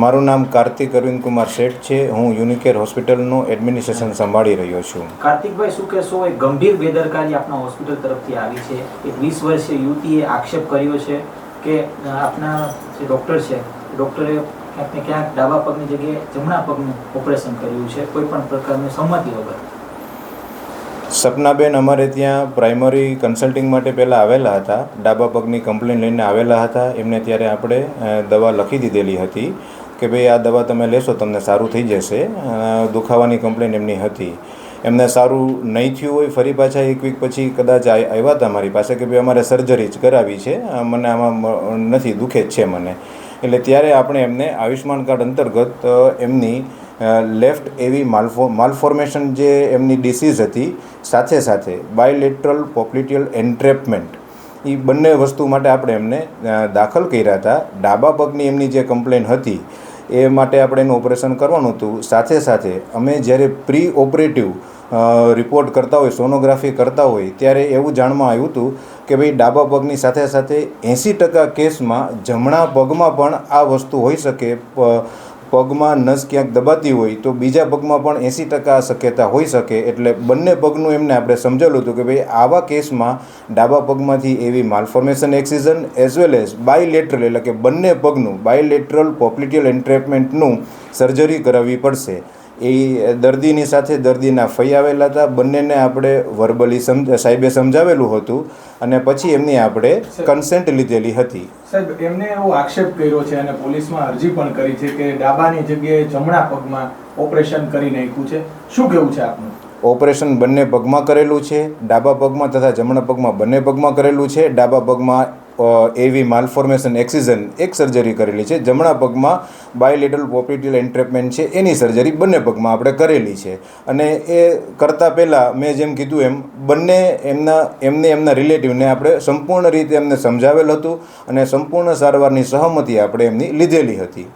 મારું નામ કાર્તિક અરવિંદ કુમાર શેઠ છે. હું યુનિકેર હોસ્પિટલનું એડમિનિસ્ટ્રેશન સંભાળી રહ્યો છું. કાર્તિકભાઈ શું કહેશો? એક ગંભીર બેદરકારી આપના હોસ્પિટલ તરફથી આવી છે. એક વીસ વર્ષીય યુવતીએ આક્ષેપ કર્યો છે કે આપના જે ડૉક્ટર છે ડૉક્ટરે ક્યાંક ને ક્યાંક ડાબા પગની જગ્યાએ જમણા પગનું ઓપરેશન કર્યું છે. કોઈ પણ પ્રકારની સંમતિ વગર. સપનાબેન અમારે ત્યાં પ્રાઇમરી કન્સલ્ટિંગ માટે પહેલાં આવેલા હતા. ડાબા પગની કમ્પ્લેન લઈને આવેલા હતા. એમને ત્યારે આપણે દવા લખી દીધેલી હતી. કે ભાઈ આ દવા તમે લેશો, તમને સારું થઈ જશે. દુખાવાની કમ્પ્લેન એમની હતી. એમને સારું નહીં થયું હોય, ફરી પાછા એક વીક પછી કદાચ આવ્યા હતા મારી પાસે કે ભાઈ અમારે સર્જરી જ કરાવી છે. મને આમાં નથી, દુખે જ છે મને. એટલે ત્યારે આપણે એમને આયુષ્માન કાર્ડ અંતર્ગત એમની લેફ્ટ એવી માલફો માલફોર્મેશન જે એમની ડિસીઝ હતી, સાથે સાથે બાયલેટરલ પોપ્લિટિયલ એન્ટ્રેપમેન્ટ એ બંને વસ્તુ માટે આપણે એમને દાખલ કર્યા હતા. ડાબા પગની એમની જે કમ્પ્લેન હતી એ માટે આપણે એનું ઓપરેશન કરવાનું હતું. સાથે સાથે અમે જ્યારે પ્રી ઓપરેટિવ રિપોર્ટ કરતા હોય, સોનોગ્રાફી કરતા હોય, ત્યારે એવું જાણવા આવ્યું હતું કે ભાઈ ડાબા પગની સાથે સાથે એંસી ટકા કેસમાં જમણા પગમાં પણ આ વસ્તુ હોઈ શકે. પગમાં નસ ક્યાંક દબાતી હોય તો બીજા પગમાં પણ એંસી ટકા શક્યતા હોઈ શકે. એટલે બંને પગનું એમને આપણે સમજેલું હતું કે ભાઈ આવા કેસમાં ડાબા પગમાંથી એવી malformation excision as well as bilateral એટલે કે બંને પગનું બાયલેટરલ પોપ્લિટિયલ એન્ટ્રેપમેન્ટનું સર્જરી કરાવવી પડશે. એ દર્દીની સાથે દર્દીના ફઈ આવેલા હતા. બંનેને આપણે વર્બલી સમજ સાહેબે સમજાવેલું હતું અને પછી એમની આપણે કન્સેન્ટ લીધેલી હતી. સાહેબ એમને એવો આક્ષેપ કર્યો છે અને પોલીસમાં અરજી પણ કરી છે કે ડાબાની જગ્યાએ જમણા પગમાં ઓપરેશન કરી નાખ્યું છે. શું કેવું છે આપનું? ઓપરેશન બંને પગમાં કરેલું છે. ડાબા પગમાં તથા જમણા પગમાં બંને પગમાં કરેલું છે. ડાબા પગમાં એવી માલફોર્મેશન એક્સિઝન એક સર્જરી કરેલી છે. જમણા પગમાં બાયલેટરલ પોપિટિયલ એન્ટ્રેપમેન્ટ છે. એની સર્જરી બંને પગમાં આપણે કરેલી છે. અને એ કરતાં પહેલાં મેં જેમ કીધું એમ બંને એમના એમને એમના રિલેટિવને આપણે સંપૂર્ણ રીતે એમને સમજાવેલ હતું અને સંપૂર્ણ સારવારની સહમતિ આપણે એમની લીધેલી હતી.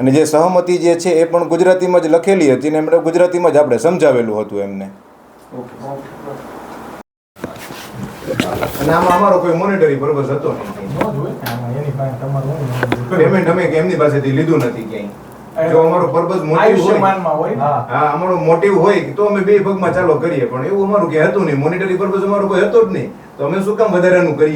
અને જે સહમતિ જે છે એ પણ ગુજરાતીમાં જ લખેલી હતી ને એમણે ગુજરાતીમાં જ આપણે સમજાવેલું હતું એમને. ઓકે. અને આમાં અમારો કોઈ મોનિટરી પર્પઝ હતો નહીં. પેમેન્ટ અમે એમની પાસેથી લીધું નથી ક્યાંય. જો અમારો પર્પઝ મોટિવ હોય. હા અમારો મોટિવ હોય તો અમે બે પગમાં ચાલો કરીએ. પણ એવું અમારું કે હતું નહીં. મોનિટરી પર્પઝ અમારો કોઈ હતો જ નહીં. તો અમે શું કામ વધારાનું કરીએ?